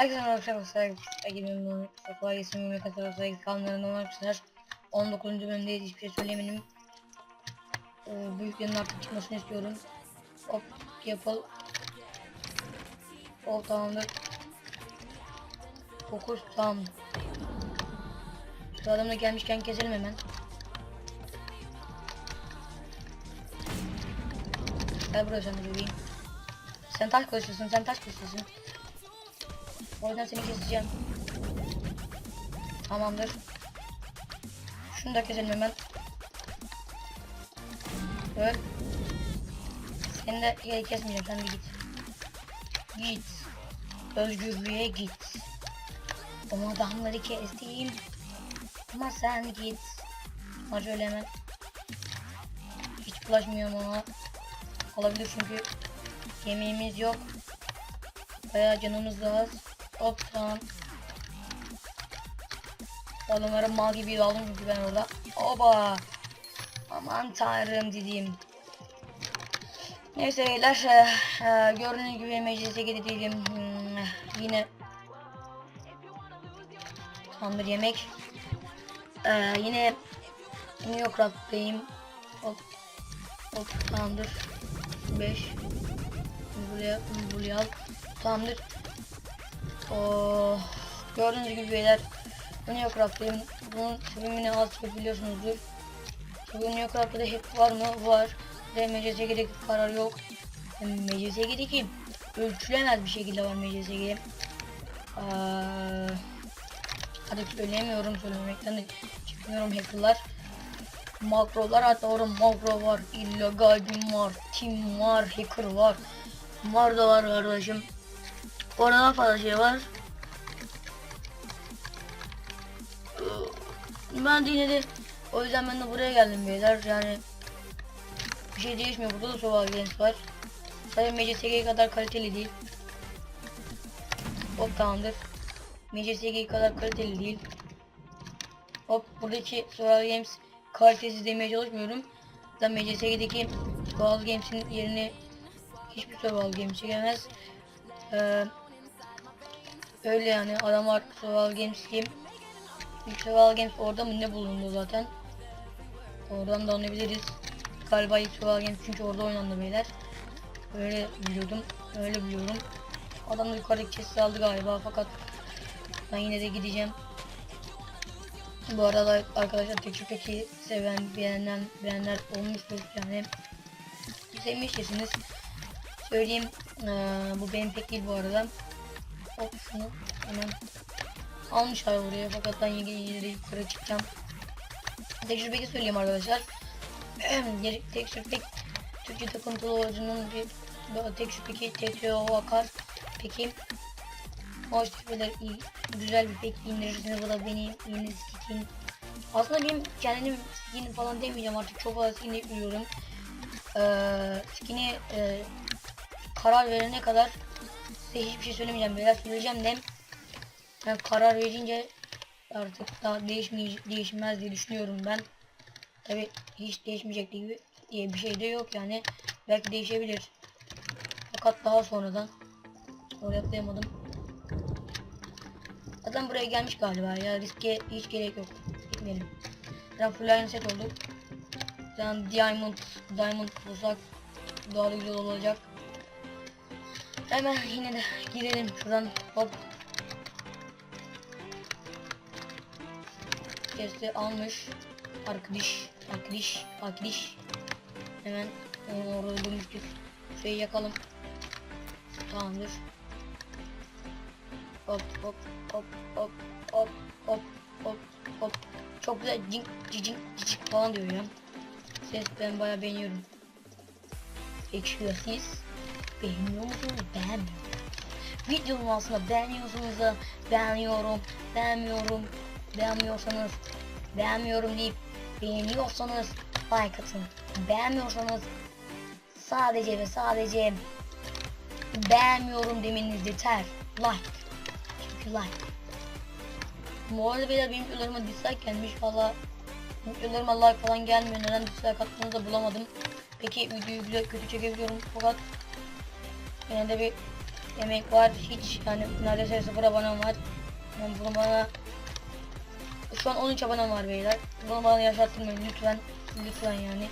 Herkese merhaba arkadaşlar. Egemen'in Sakla Geçim ve Katara Saygı kanallarından arkadaşlar. 19. bölümdeyiz. Hiçbir şey söylemedim. Ee, büyüklerin artık çıkmasını istiyorum. Hop yapıl. O tamamdır. Fokus tamam. Şu adamla gelmişken keselim hemen. Gel buraya sen de bebeğim. Sen taş koşuyorsun, sen taş koşuyorsun. O yüzden seni keseceğim. Tamamdır. Şunu da keselim hemen. Öl. Seni de geri kesmeyeceğim. Sen de git. Git. Özgürlüğe git. O adamları kestim. Ama sen git. Ama şöyle hemen. Hiç bulaşmıyorum ona. Olabilir çünkü yemeğimiz yok. Bayağı canımız da az. Hop tamam. Adamlara mal gibi aldım çünkü ben orada. Oba. Aman tanrım dediğim. Neyse beyler. E, e, gördüğünüz gibi meclise gidelim. Hmm, yine tam bir yemek. E, yine New York Rap'tayım. Hop. Hop tamamdır. 5 Buraya buraya. Tamamdır. Oh, gördüğünüz gibi beyler bu Neocraft'tayım. Bunun sebebini az çok biliyorsunuzdur. Bu Neocraft'ta hep var mı? Var. Ve MCSG'de karar yok. MCSG'deki ölçülemez bir şekilde var MCSG. Hadi söyleyemiyorum söylemekten de çıkmıyorum hackerlar. Makrolar hatta orada makro var, illegal bin var, team var, hacker var. Var da var kardeşim. Orada daha fazla şey var. Ben de o yüzden ben de buraya geldim beyler yani bir şey değişmiyor burada da Soval Games var. Sadece MCSG kadar kaliteli değil. Hop tamamdır. MCSG kadar kaliteli değil. Hop buradaki Soval Games kalitesiz demeye çalışmıyorum. Zaten MCSG'deki Soval Games'in yerini hiçbir Soval Games çekemez. Ee, öyle yani adamlar Soval Games? İlk Soval Games orada mı ne bulundu zaten. Oradan da anlayabiliriz. Galiba Soval Games çünkü orada oynandı beyler. Öyle biliyordum. Öyle biliyorum. Adam da yukarıdaki chest'i aldı galiba fakat ben yine de gideceğim. Bu arada arkadaşlar Tekşi peki seven beğenen beğenenler olmuştur yani sevmişsiniz. Söyleyeyim ee, bu benim pek değil bu arada. Hop şunu hemen almışlar buraya fakat ben yine, yine de yukarı çıkacağım. Peki söyleyeyim arkadaşlar. Tekşi pek Türkçe takıntılı orucunun bir tek şüpheki tekrar akar. Peki hoş tepeler iyi güzel bir pek indirirsiniz bu da beni yeni skin. Aslında benim kendim skin falan demeyeceğim artık çok fazla skin biliyorum. Ee, skin'i e, karar verene kadar size hiçbir şey söylemeyeceğim. Beyler söyleyeceğim de yani karar verince artık daha değişmeyecek değişmez diye düşünüyorum ben. Tabi hiç değişmeyecek gibi diye bir şey de yok yani. Belki değişebilir. Fakat daha sonradan oraya atlayamadım. Zaten buraya gelmiş galiba ya riske hiç gerek yok. Gitmeyelim. Ben full set olduk. Yani diamond, diamond bulsak daha da güzel olacak. Hemen yine de girelim şuradan hop. Kesti almış. Arkadaş, arkadaş, arkadaş. Hemen onu orada dönüştük. Şeyi yakalım. Tamamdır. Hop hop hop hop hop hop hop hop. Çok güzel cink cicink cicik falan diyor ya. Ses ben bayağı beğeniyorum. Peki siz beğeniyor musunuz? Beğenmiyorum. Videomu aslında beğeniyorsunuz da beğeniyorum, beğenmiyorum, beğenmiyorsanız beğenmiyorum deyip beğeniyorsanız like atın. Beğenmiyorsanız sadece ve sadece beğenmiyorum demeniz yeter. Like. Çünkü like. Bu arada beyler benim videolarıma dislike gelmiş valla videolarıma like falan gelmiyor neden dislike attığını da bulamadım. Peki videoyu güzel kötü çekebiliyorum fakat yine de bir emek var. Hiç yani neredeyse sıfır abonem var. Yani bunu bana şu an 13 abonem var beyler. Bunu bana yaşattırmayın lütfen. Lütfen yani.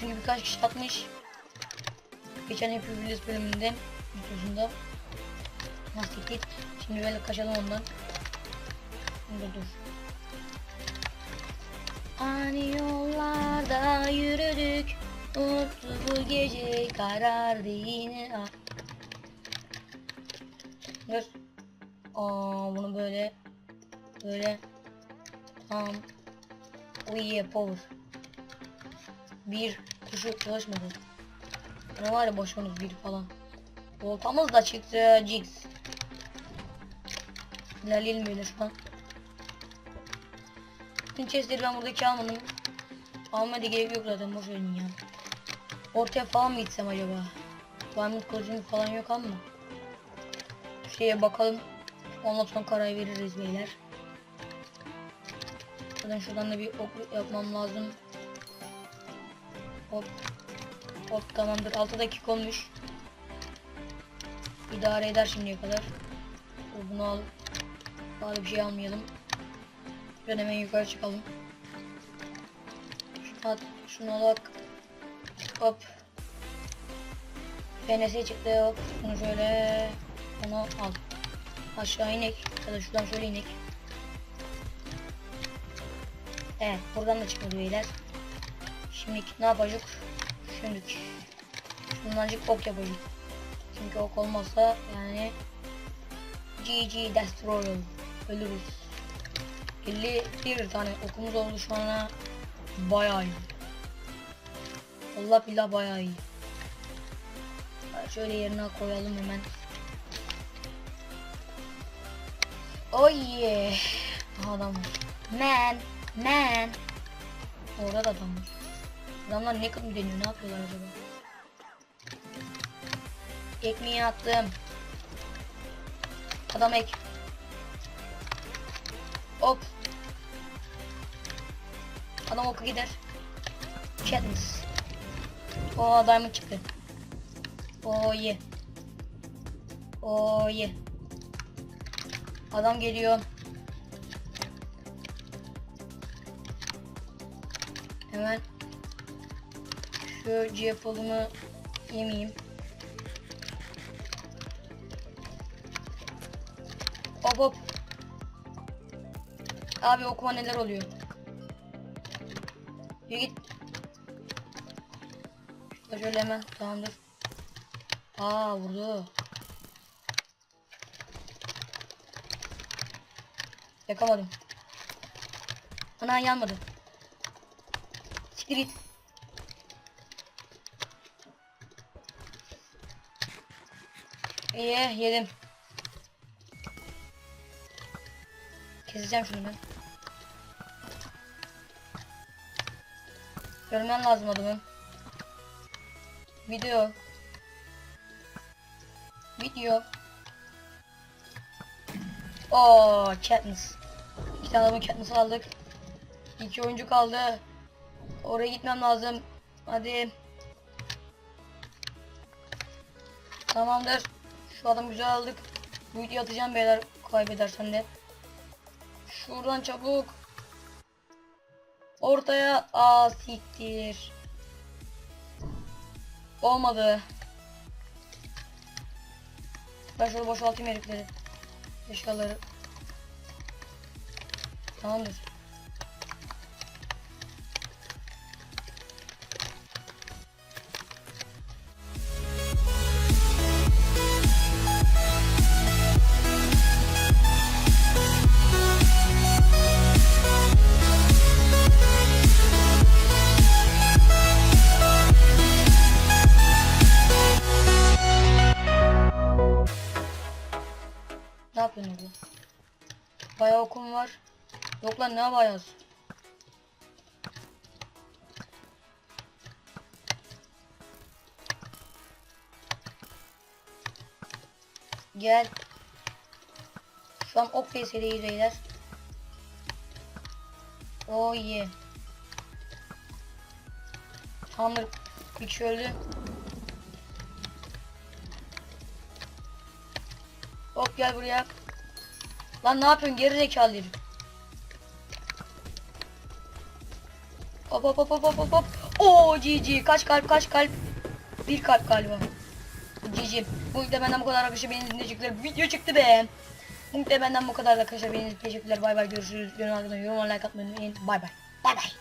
Çünkü birkaç kişi atmış. Geçen Happy Wheels bölümünde videosunda. Nasıl git. Şimdi böyle kaçalım ondan. Dur dur. Ani yollarda yürüdük. Mutlu bu gece karardı yine. Aa. Dur. Aa bunu böyle böyle tam o iyi power. Bir tuşu çalışmadı. Ne var ya boşunuz bir falan. Voltamız da çıktı Jigs. İlerleyelim böyle şu an. Bütün chestleri ben buradaki almadım. Almaya da gerek yok zaten boş ya. Ortaya falan mı gitsem acaba? Diamond kılıcım falan yok ama. Şeye bakalım. Ondan sonra karar veririz beyler. Zaten şuradan da bir ok yapmam lazım. Hop. Hop tamamdır. 6 dakika olmuş. İdare eder şimdiye kadar. Bunu al. Daha da bir şey almayalım. Şuradan hemen yukarı çıkalım. Şunu at. Şunu al bak. Hop. FNS çıktı. Hop. Bunu şöyle. Onu al. Aşağı inek. Ya da şuradan şöyle inek. Evet. Buradan da çıkmadı beyler. Şimdi ne yapacak? Şimdi şunlancık ok yapacak. Çünkü ok olmazsa yani GG Destroy ölürüz. 51 tane okumuz oldu şu ana. Bayağı iyi. Allah billah bayağı iyi. Şöyle yerine koyalım hemen. Oh yeah. Adam. Man. Man. Orada da adam. Adamlar ne kadar deniyor? Ne yapıyorlar acaba? Ekmeği attım. Adam ek. Hop. Adam oku gider. Katniss. O diamond çıktı. Oh yeah. Oh yeah. Adam geliyor. Hemen şu cihafolunu yemeyeyim. Hop hop. Abi okuma neler oluyor. Yürü git. Şöyle hemen tamamdır. Aa vurdu. Yakamadım. Ana yanmadı. Siktir git. İyi yedim. Keseceğim şunu ben. Görmen lazım adamın. Video. Video. Oo, Katniss. İki tane adamın Katniss'ı aldık. İki oyuncu kaldı. Oraya gitmem lazım. Hadi. Tamamdır. Şu adamı güzel aldık. Bu videoyu atacağım beyler kaybedersen de. Şuradan çabuk. Ortaya. Aa siktir. Olmadı. Ben şöyle boşaltayım herifleri. Eşyaları. Tamamdır. Bayağı okum var. Yok lan ne bayağı? Gel. Şu an ok PS'deyiz beyler. Oh yeah. Tamamdır. Kişi öldü. Hop gel buraya. Lan ne yapıyorsun geri zekalı herif. Hop hop hop hop hop hop. Oo GG kaç kalp kaç kalp. Bir kalp galiba. GG. Bu da benden bu kadar arkadaşlar beni dinleyecekler. Video çıktı be. Bu da benden bu kadar arkadaşlar beni teşekkürler. Bay bay görüşürüz. Yorum yorum like atmayı unutmayın. Bay bay. Bay bay.